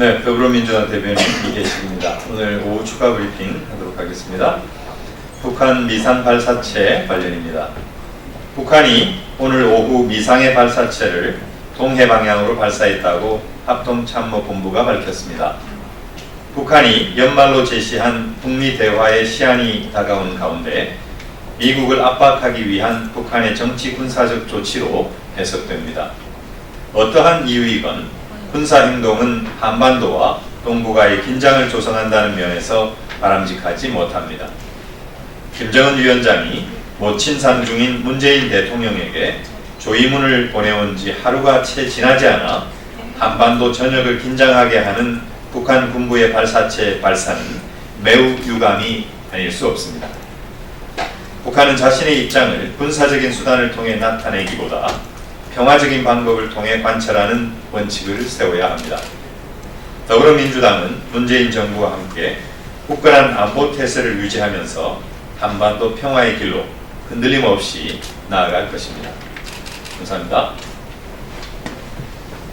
네, 더불어민주당 대변인 이계식입니다. 오늘 오후 추가 브리핑 하도록 하겠습니다. 북한 미산 발사체 관련입니다. 북한이 오늘 오후 미상의 발사체를 동해 방향으로 발사했다고 합동참모본부가 밝혔습니다. 북한이 연말로 제시한 북미 대화의 시한이 다가온 가운데 미국을 압박하기 위한 북한의 정치 군사적 조치로 해석됩니다. 어떠한 이유이건 군사 행동은 한반도와 동북아의 긴장을 조성한다는 면에서 바람직하지 못합니다. 김정은 위원장이 모친상 중인 문재인 대통령에게 조의문을 보내온 지 하루가 채 지나지 않아 한반도 전역을 긴장하게 하는 북한 군부의 발사체 발사는 매우 유감이 아닐 수 없습니다. 북한은 자신의 입장을 군사적인 수단을 통해 나타내기보다 평화적인 방법을 통해 관철하는 원칙을 세워야 합니다. 더불어민주당은 문재인 정부와 함께 굳건한 안보 태세를 유지하면서 한반도 평화의 길로 흔들림 없이 나아갈 것입니다. 감사합니다.